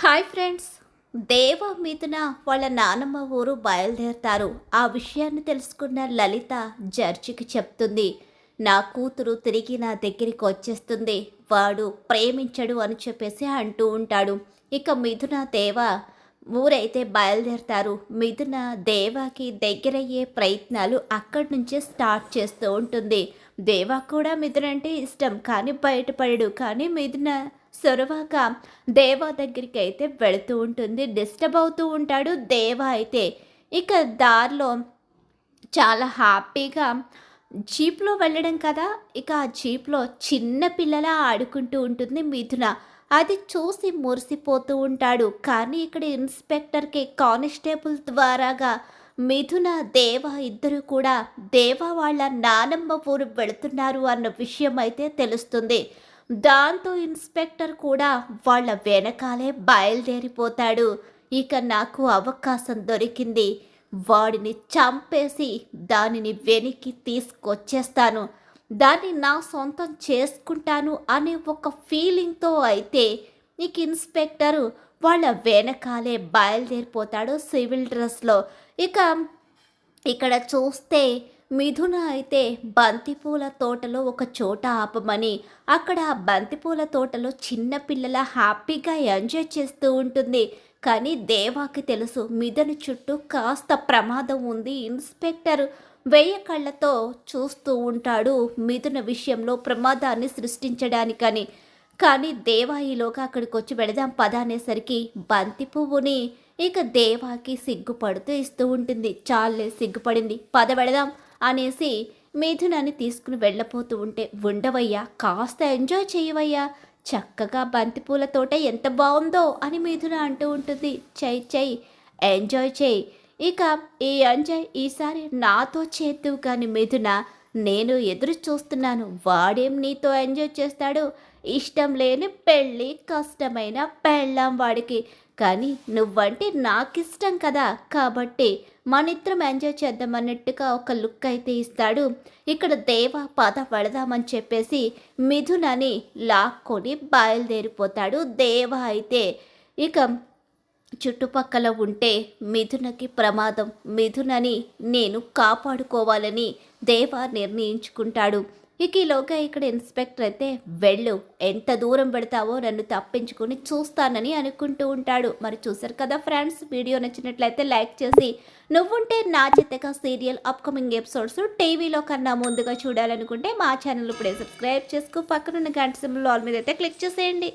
Hi friends. దేవ మీదున వాళ్ళ నానమ్మ ఊరు బయలుదేరతారు. ఆ విషయాన్ని తెలుసుకున్న లలిత జర్జికి చెప్తుంది. నా కూతురు తిరిగి నా దగ్గరికి వచ్చేస్తుంది. వాడు ప్రేమించడు అని చెప్పేసి అంటూ ఉంటాడు. ఇక మిథున దేవ ఊరైతే బయలుదేరతారు. మిథున దేవాకి దగ్గరయ్యే ప్రయత్నాలు అక్కడి నుంచే స్టార్ట్ చేస్తూ ఉంటుంది. దేవా కూడా మిథున అంటే ఇష్టం. కానీ బయటపడడు. కానీ మిథున సొరవాక దేవా దగ్గరికి అయితే వెళుతూ ఉంటుంది. డిస్టర్బ్ అవుతూ ఉంటాడు దేవా అయితే. ఇక దారిలో చాలా హ్యాపీగా జీప్లో వెళ్ళడం కదా. ఇక ఆ జీప్లో చిన్న పిల్లలా ఆడుకుంటూ ఉంటుంది మిథున. అది చూసి మురిసిపోతూ ఉంటాడు. కానీ ఇక్కడ ఇన్స్పెక్టర్కి కానిస్టేబుల్ ద్వారాగా మిథున దేవ ఇద్దరు కూడా దేవ వాళ్ళ నానమ్మ ఊరు వెళుతున్నారు అన్న విషయం అయితే తెలుస్తుంది. దాంతో ఇన్స్పెక్టర్ కూడా వాళ్ళ వెనకాలే బయలుదేరిపోతాడు. ఇక నాకు అవకాశం దొరికింది. వాడిని చంపేసి దానిని వెనక్కి తీసుకొచ్చేస్తాను. దాన్ని నా సొంతం చేసుకుంటాను అనే ఒక ఫీలింగ్తో అయితే నీకు ఇన్స్పెక్టరు వాళ్ళ వెనకాలే బయలుదేరిపోతాడు సివిల్ డ్రెస్లో. ఇక ఇక్కడ చూస్తే మిథున అయితే బంతిపూల తోటలో ఒక చోట ఆపమని అక్కడ ఆ బంతిపూల తోటలో చిన్న పిల్లల హ్యాపీగా ఎంజాయ్ చేస్తూ ఉంటుంది. కానీ దేవాకి తెలుసు. మిథున చుట్టూ కాస్త ప్రమాదం ఉంది. ఇన్స్పెక్టర్ వెయ్య కళ్ళతో చూస్తూ ఉంటాడు మిథున విషయంలో ప్రమాదాన్ని సృష్టించడానికని. కానీ దేవా అక్కడికి వచ్చి వెళదాం పద అనేసరికి బంతి పువ్వుని ఇక దేవాకి సిగ్గుపడుతూ ఇస్తూ ఉంటుంది. చాలే సిగ్గుపడింది. పద వెళదాం అనేసి మిథునాన్ని తీసుకుని వెళ్ళపోతూ ఉంటే ఉండవయ్యా కాస్త ఎంజాయ్ చేయవయ్యా చక్కగా బంతిపూల తోట ఎంత బాగుందో అని మిథున అంటూ ఉంటుంది. చెయ్యి చెయ్యి ఎంజాయ్ చేయి. ఇక ఈ ఎంజాయ్ ఈసారి నాతో చేద్దువు కానీ మిథున నేను ఎదురు చూస్తున్నాను. వాడేం నీతో ఎంజాయ్ చేస్తాడు? ఇష్టం లేని పెళ్ళి కష్టమైన పెళ్ళాం వాడికి. కానీ నువ్వంటే నాకిష్టం కదా. కాబట్టి మనిద్దరం ఎంజాయ్ చేద్దామన్నట్టుగా ఒక లుక్ అయితే ఇస్తాడు. ఇక్కడ దేవ పద పడదామని చెప్పేసి మిథునని లాక్కొని బయలుదేరిపోతాడు దేవ అయితే. ఇక చుట్టుపక్కల ఉంటే మిథునకి ప్రమాదం. మిథునని నేను కాపాడుకోవాలని దేవ నిర్ణయించుకుంటాడు. ఇక ఈలోగా ఇక్కడ ఇన్స్పెక్టర్ అయితే వెళ్ళు ఎంత దూరం పెడతావో నన్ను తప్పించుకొని చూస్తానని అనుకుంటూ ఉంటాడు. మరి చూసారు కదా ఫ్రెండ్స్ వీడియో నచ్చినట్లయితే లైక్ చేసి నువ్వుంటే నా చిత్తగా సీరియల్ అప్కమింగ్ ఎపిసోడ్స్ టీవీలో కన్నా ముందుగా చూడాలనుకుంటే మా ఛానల్ ఇప్పుడే సబ్స్క్రైబ్ చేసుకో. పక్కనున్న గంట సింబల్ ఆల్ మీద అయితే క్లిక్ చేసేయండి.